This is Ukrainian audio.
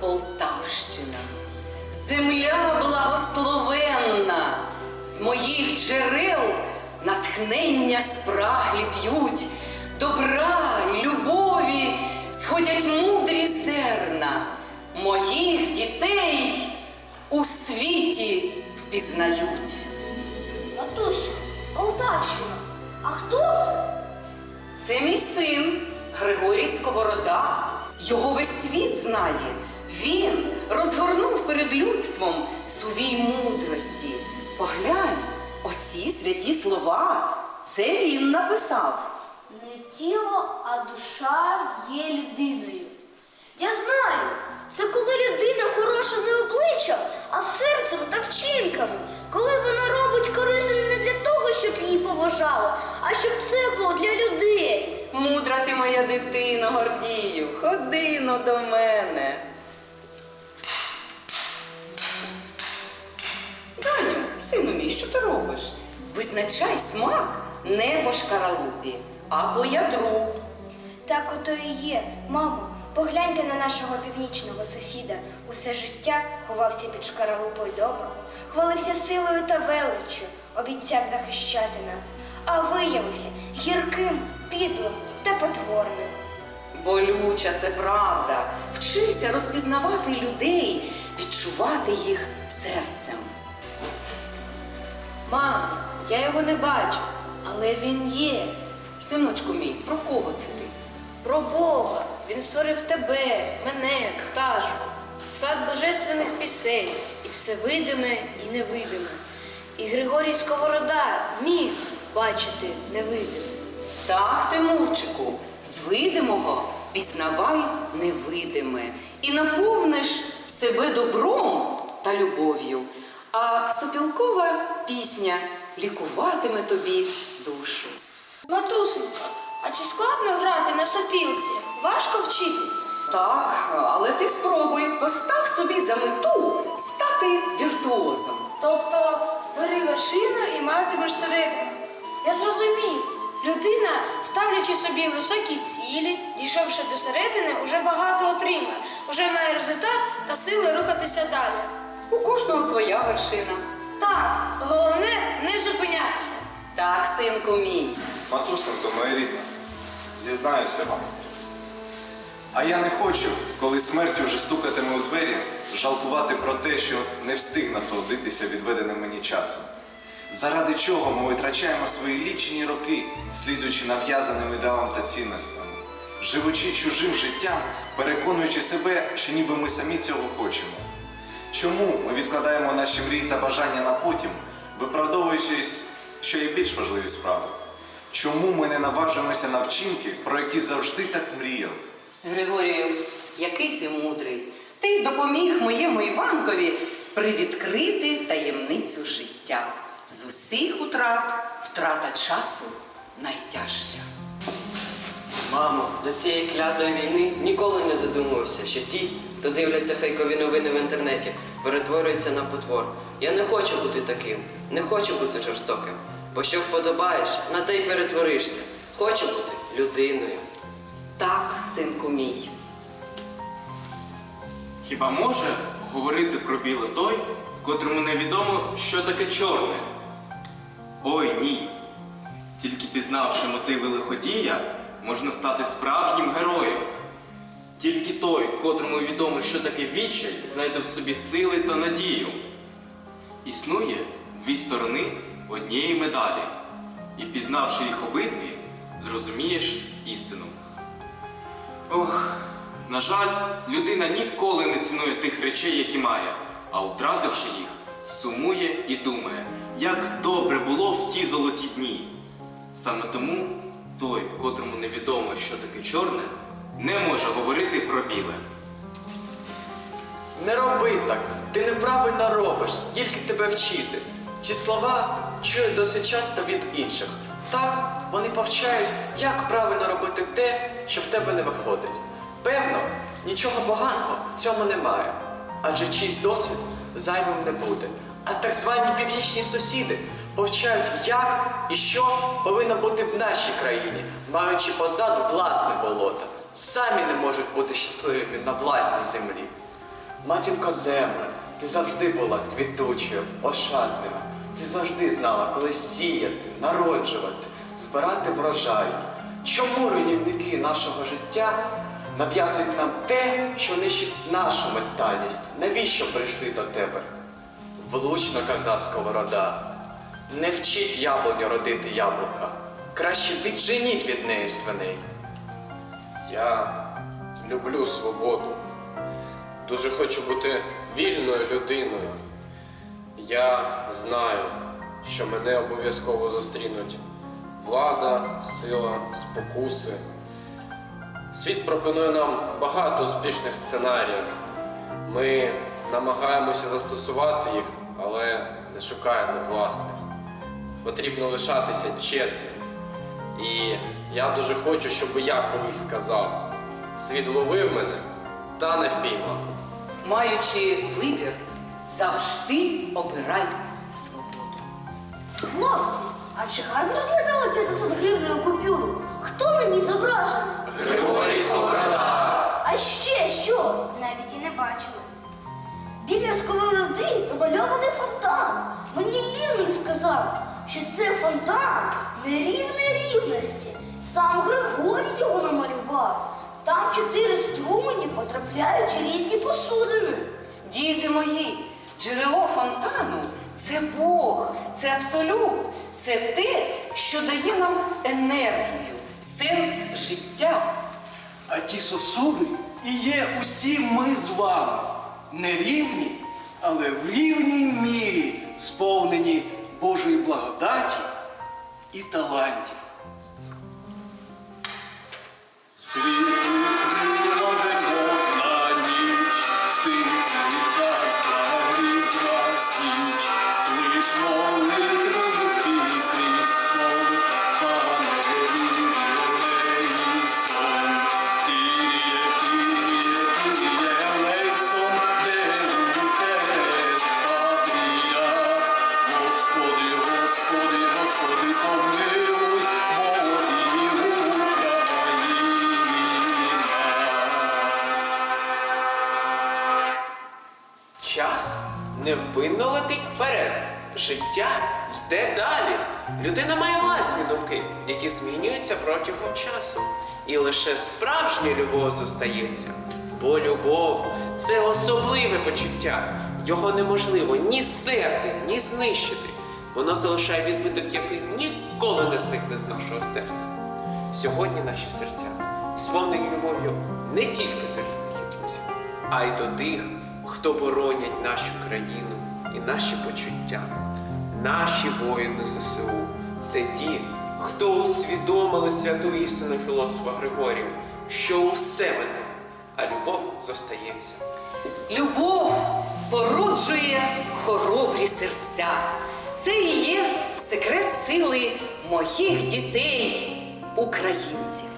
Полтавщина, земля благословенна, з моїх джерел натхнення спраглі п'ють, добра й любові сходять мудрі зерна, моїх дітей у світі впізнають. Матусю, Полтавщина. А хто це? Це мій син Григорій Сковорода. Його весь світ знає. Він розгорнув перед людством сувій мудрості. Поглянь, оці святі слова. Це він написав. Не тіло, а душа є людиною. Я знаю, це коли людина хороша не обличчям, а серцем та вчинками. Коли вона робить корисне не для того, щоб її поважали, а щоб це було для людей. Мудра ти моя дитино, Гордію, ходи но до мене. Сину мій, що ти робиш? Визначай смак не по шкаралупі, а по ядру. Так ото і є. Мамо, погляньте на нашого північного сусіда. Усе життя ховався під шкаралупою доброго, хвалився силою та величчю, обіцяв захищати нас, а виявився гірким, підлим та потворним. Болюча це правда. Вчися розпізнавати людей, відчувати їх серцем. Мамо, я його не бачу, але він є. Синочку мій, про кого це ти? Про Бога. Він створив тебе, мене, пташку, сад божественних пісень, і все видиме і невидиме. І Григорій Сковорода міг бачити невидиме. Так, Тимурчику, з видимого пізнавай невидиме і наповниш себе добром та любов'ю. А сопілкова пісня лікуватиме тобі душу. Матусенько, а чи складно грати на сопілці? Важко вчитись? Так, але ти спробуй, постав собі за мету стати віртуозом. Тобто бери вершину і матимеш середину. Я зрозумів. Людина, ставлячи собі високі цілі, дійшовши до середини, уже багато отримає, уже має результат та сили рухатися далі. У кожного своя вершина. Так, головне не зупинятися. Так, синку мій. Матусенко, моя рідна, зізнаюся вам. А я не хочу, коли смерть уже стукатиме у двері, жалкувати про те, що не встиг насолодитися відведеним мені часом. Заради чого ми витрачаємо свої лічені роки, слідуючи нав'язаним ідеалам та цінностям, живучи чужим життям, переконуючи себе, що ніби ми самі цього хочемо. Чому ми відкладаємо наші мрії та бажання на потім, виправдовуючись, що є більш важливі справи? Чому ми не наважуємося на вчинки, про які завжди так мріяли? Григорію, який ти мудрий. Ти допоміг моєму Іванкові привідкрити таємницю життя. З усіх утрат втрата часу найтяжча. Мамо, до цієї клятої війни ніколи не задумувався, що ті, хто дивляться фейкові новини в інтернеті, перетворюються на потвор. Я не хочу бути таким, не хочу бути жорстоким. Бо що вподобаєш, на те й перетворишся. Хочу бути людиною. Так, синку мій. Хіба може говорити про біле той, котрому невідомо, що таке чорне? Ой ні. Тільки пізнавши мотиви лиходія, можна стати справжнім героєм. Тільки той, котрому відомо, що таке відчай, знайде в собі сили та надію. Існує дві сторони однієї медалі, і пізнавши їх обидві, зрозумієш істину. Ох, на жаль, людина ніколи не цінує тих речей, які має, а втративши їх, сумує і думає, як добре було в ті золоті дні. Саме тому той, котрому невідомо, що таке чорне, не може говорити про біле. Не роби так, ти неправильно робиш, скільки тебе вчити. Ці слова чую досить часто від інших. Так, вони повчають, як правильно робити те, що в тебе не виходить. Певно, нічого поганого в цьому немає, адже чийсь досвід зайвим не буде. А так звані північні сусіди повчають, як і що повинно бути в нашій країні, маючи позаду власне болото. Самі не можуть бути щасливими на власній землі. Матінко земля, ти завжди була квітучою, ошатною. Ти завжди знала, коли сіяти, народжувати, збирати врожай. Чому руйнівники нашого життя нав'язують нам те, що нищить нашу ментальність? Навіщо прийшли до тебе? Влучно казав сковорода. Не вчіть яблуню родити яблука. Краще відженіть від неї свиней. Я люблю свободу. Дуже хочу бути вільною людиною. Я знаю, що мене обов'язково зустрінуть влада, сила, спокуси. Світ пропонує нам багато успішних сценаріїв. Ми намагаємося застосувати їх, але не шукаємо власних. Потрібно лишатися чесним. І я дуже хочу, щоб я колись сказав: світ ловив мене та не впіймав. Маючи вибір, завжди обирай свободу. Хлопці, а чи гарно розглядали 500 гривневу купюру? Хто на ній зображений? Григорій Сковорода! А ще що? Навіть і не бачили. Біля сковороди намальований фонтан. Мені Лівний сказав, що це фонтан нерівної рівності. Сам Григорій його намалював. Там чотири струмені потрапляють у різні посудини. Діти мої, джерело фонтану це Бог, це абсолют, це те, що дає нам енергію, сенс життя. А ті сосуди і є усі ми з вами. Не рівні, але в рівній мірі сповнені Божої благодаті і талантів. Світу крила можна ніч, спинки царства січ, лиш молитви невпинно летить вперед. Життя йде далі. Людина має власні думки, які змінюються протягом часу. І лише справжня любов зостається. Бо любов це особливе почуття. Його неможливо ні стерти, ні знищити. Воно залишає відбиток, який ніколи не зникне з нашого серця. Сьогодні наші серця сповнені любов'ю не тільки до рідних друзів, а й до тих, хто боронять нашу країну і наші почуття. Наші воїни ЗСУ це ті, хто усвідомили святу істину філософа Григорію, що усе мене, а любов зостається. Любов породжує хоробрі серця. Це і є секрет сили моїх дітей, українців.